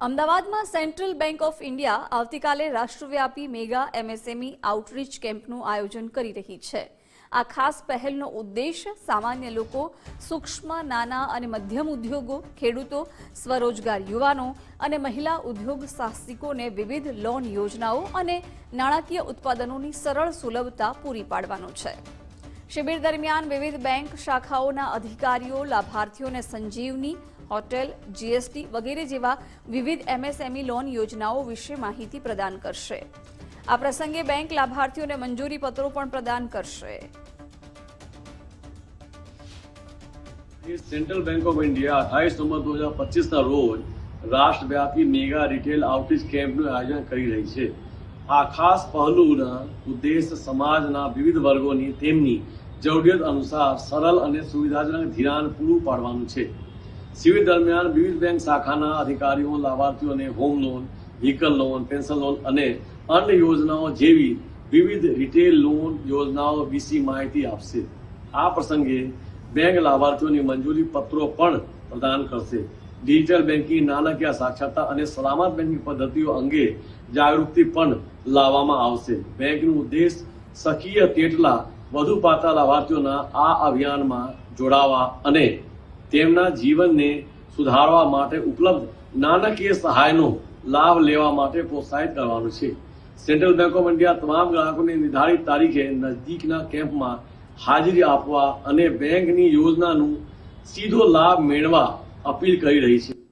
અમદાવાદમાં central Bank of India આવતીકાલે રાષ્ટ્રવ્યાપી મેગા એમએસએમઈ આઉટરીચ કેમ્પનું આયોજન કરી રહી છે. આ ખાસ પહેલનો ઉદ્દેશ સામાન્ય લોકો, સૂક્ષ્મ, નાના અને મધ્યમ ઉદ્યોગો, ખેડૂતો, સ્વરોજગાર યુવાનો અને મહિલા ઉદ્યોગ સાહસિકોને વિવિધ લોન યોજનાઓ અને નાણાકીય ઉત્પાદનોની સરળ સુલભતા પૂરી પાડવાનો છે. શિબિર દરમિયાન વિવિધ બેંક શાખાઓના અધિકારીઓ, લાભાર્થીઓને સંજીવની, હોટેલ, જીએસટી વગેરે જેવા વિવિધ એમએસએમઈ લોન યોજનાઓ વિશે માહિતી પ્રદાન કરશે. આ પ્રસંગે બેંક લાભાર્થીઓને મંજૂરી પત્રો પણ પ્રદાન કરશે. સેન્ટ્રલ બેંક ઓફ ઇન્ડિયા અઠાવીસ નવેમ્બર દો હજાર પચીસના રોજ રાષ્ટ્રવ્યાપી મેગા રિટેલ આઉટરીચ કેમ્પનું આયોજન કરી રહી છે. આ ખાસ પહેલુંના ઉદ્દેશ સમાજના વિવિધ વર્ગોની તેમની જરૂરિયાત અનુસાર સરળ અને સુવિધાજનક ધિરાણ પૂરું પાડવાનું છે. શિબિર દરમિયાન વિવિધ બેંક શાખાના અધિકારીઓ લાભાર્થીઓને home loan, vehicle loan, pension loan અને અન્ય યોજનાઓ જેવી વિવિધ રિટેલ લોન યોજનાઓ વિશે માહિતી આપશે. આ પ્રસંગે બેંક લાભાર્થીઓની મંજૂરી પત્રો પણ પ્રદાન કરશે. ડિજિટલ બેન્કિંગ નાણાકીય સાક્ષરતા અને સલામત બેન્કિંગ પદ્ધતિઓ અંગે જાગૃતિ પણ લાવવામાં આવશે. બેંકનું ઉદ્દેશ સક્રિય તેટલા વધુ પાત્ર લાભાર્થીઓના આ અભિયાનમાં જોડાવા અને તેમના જીવનને સુધારવા માટે ઉપલબ્ધ નાણાકીય સહાયનો લાભ લેવા માટે પ્રોત્સાહિત કરવાનું છે. સેન્ટ્રલ બેંક ઓફ ઇન્ડિયા તમામ ગ્રાહકોને નિર્ધારિત તારીખે નજદીકના કેમ્પમાં હાજરી આપવા અને બેંકની યોજનાનું સીધો લાભ મેળવવા અપીલ કરી રહી છે.